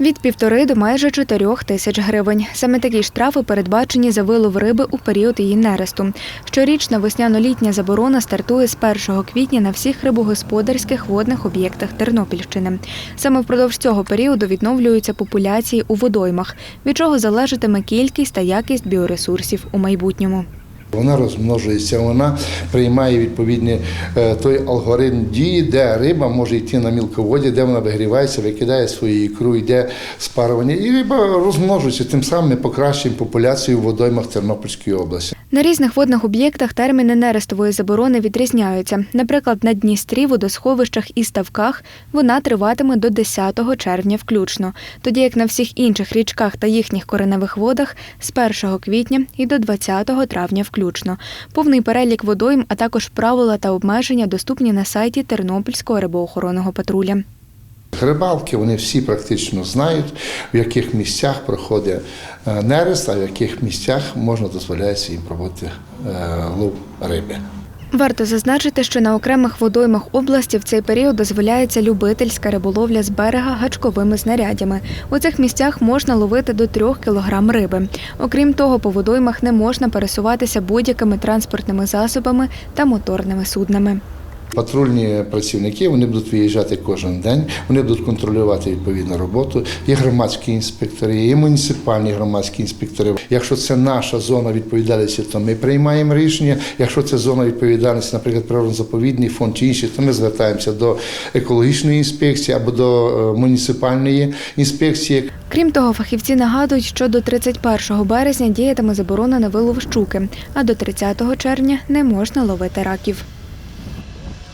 Від півтори до майже чотирьох тисяч гривень. Саме такі штрафи передбачені за вилов риби у період її нересту. Щорічна весняно-літня заборона стартує з 1 квітня на всіх рибогосподарських водних об'єктах Тернопільщини. Саме впродовж цього періоду відновлюються популяції у водоймах, від чого залежатиме кількість та якість біоресурсів у майбутньому. Вона розмножується, вона приймає відповідний е, той алгоритм дії, де риба може йти на мілководі, де вона вигрівається, викидає свою ікру, йде спарування, і риба розмножується. Тим самим ми покращуємо популяцію в водоймах Тернопільської області. На різних водних об'єктах терміни нерестової заборони відрізняються. Наприклад, на Дністрі, водосховищах і ставках вона триватиме до 10 червня включно, тоді як на всіх інших річках та їхніх кореневих водах з 1 квітня і до 20 травня включно. Повний перелік водойм, а також правила та обмеження доступні на сайті Тернопільського рибоохоронного патруля. Рибалки вони всі практично знають, в яких місцях проходить е, нерест, а в яких місцях можна дозволяється їм проводити е, лов риби. Варто зазначити, що на окремих водоймах області в цей період дозволяється любительська риболовля з берега гачковими знарядями. У цих місцях можна ловити до трьох кілограм риби. Окрім того, по водоймах не можна пересуватися будь-якими транспортними засобами та моторними суднами. Патрульні працівники вони будуть виїжджати кожен день, вони будуть контролювати відповідну роботу. Є громадські інспектори, є муніципальні громадські інспектори. Якщо це наша зона відповідальності, то ми приймаємо рішення. Якщо це зона відповідальності, наприклад, природно-заповідний фонд чи інші, то ми звертаємося до екологічної інспекції або до е, муніципальної інспекції. Крім того, фахівці нагадують, що до 31 березня діятиме заборона на вилов щуки, а до 30 червня не можна ловити раків.